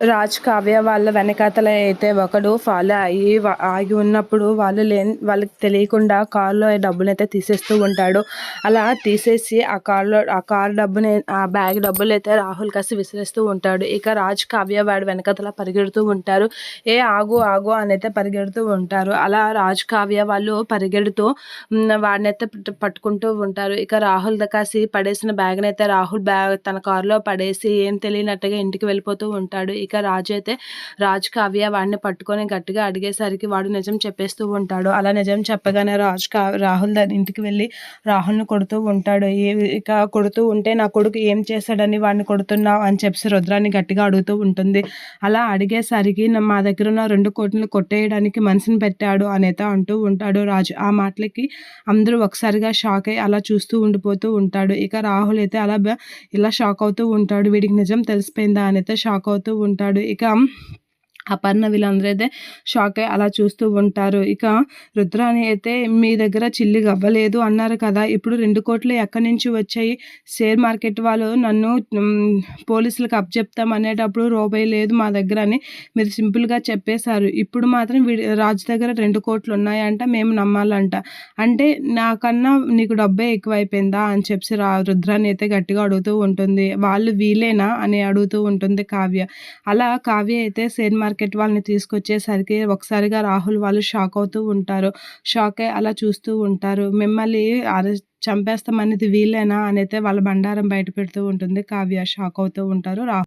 రాజ్ కావ్య వాళ్ళ వెనకాతల అయితే ఒకడు ఫాలో అయ్యి ఆగి ఉన్నప్పుడు వాళ్ళు లేని వాళ్ళకి తెలియకుండా కారులో డబ్బులు అయితే తీసేస్తూ ఉంటాడు. అలా తీసేసి ఆ కార్లో ఆ కార్ డబ్బుని ఆ బ్యాగ్ డబ్బులు అయితే రాహుల్ కాసి విసిరేస్తూ ఉంటాడు. ఇక రాజ్ కావ్య వాడి వెనకాతల పరిగెడుతూ ఉంటారు. ఏ ఆగు ఆగు అని అయితే పరిగెడుతూ ఉంటారు. అలా రాజ్ కావ్య వాళ్ళు పరిగెడుతూ వాడిని అయితే పట్టుకుంటూ ఉంటారు. ఇక రాహుల్ కాసి పడేసిన బ్యాగ్ని అయితే రాహుల్ బ్యాగ్ తన కారులో పడేసి ఏం తెలియనట్టుగా ఇంటికి వెళ్ళిపోతూ ఉంటాడు. ఇక రాజు అయితే రాజ్ కావ్య వాడిని పట్టుకొని గట్టిగా అడిగేసరికి వాడు నిజం చెప్పేస్తూ ఉంటాడు. అలా నిజం చెప్పగానే రాజు కా రాహుల్ దాని ఇంటికి వెళ్ళి రాహుల్ని కొడుతూ ఉంటాడు. ఏ ఇక కొడుతూ ఉంటే నా కొడుకు ఏం చేశాడని వాడిని కొడుతున్నావు అని చెప్పి రుద్రాన్ని గట్టిగా అడుగుతూ ఉంటుంది. అలా అడిగేసరికి మా దగ్గర ఉన్న రెండు కోట్లు కొట్టేయడానికి మనసుని పెట్టాడు అనేత అంటూ ఉంటాడు రాజు. ఆ మాటలకి అందరూ ఒకసారిగా షాక్ అయ్యి అలా చూస్తూ ఉండిపోతూ ఉంటాడు. ఇక రాహుల్ అయితే అలా బ- ఇలా షాక్ అవుతూ ఉంటాడు. వీడికి నిజం తెలిసిపోయిందా అని అయితే షాక్ అవుతూ ఉంటాడు ఇక అపర్ణ వీళ్ళందరూ అయితే షాక్ అయ్యి అలా చూస్తూ ఉంటారు. ఇక రుద్రాని అయితే మీ దగ్గర చిల్లి అవ్వలేదు అన్నారు కదా ఇప్పుడు రెండు కోట్లు ఎక్కడి నుంచి వచ్చాయి? షేర్ మార్కెట్ వాళ్ళు నన్ను పోలీసులకు అప్పచెప్తాం అనేటప్పుడు రూపాయి లేదు మా దగ్గర అని మీరు సింపుల్గా చెప్పేశారు. ఇప్పుడు మాత్రం రాజు దగ్గర రెండు కోట్లు ఉన్నాయంట మేము నమ్మాలంట. అంటే నాకన్నా నీకు డబ్బే ఎక్కువైపోయిందా? అని చెప్పి రా రుద్రాన్ని అయితే గట్టిగా అడుగుతూ ఉంటుంది. వాళ్ళు వీలేనా? అని అడుగుతూ ఉంటుంది కావ్య. అలా కావ్య అయితే షేర్ మార్కెట్ వాళ్ళని తీసుకొచ్చేసరికి ఒకసారిగా రాహుల్ వాళ్ళు షాక్ అవుతూ ఉంటారు. షాక్ అయ్యి అలా చూస్తూ ఉంటారు. మిమ్మల్ని అరె చంపేస్తామనేది వీలేనా అని అయితే వాళ్ళ బండారం బయట పెడుతూ ఉంటుంది. కావ్య షాక్ అవుతూ ఉంటారు. రాహుల్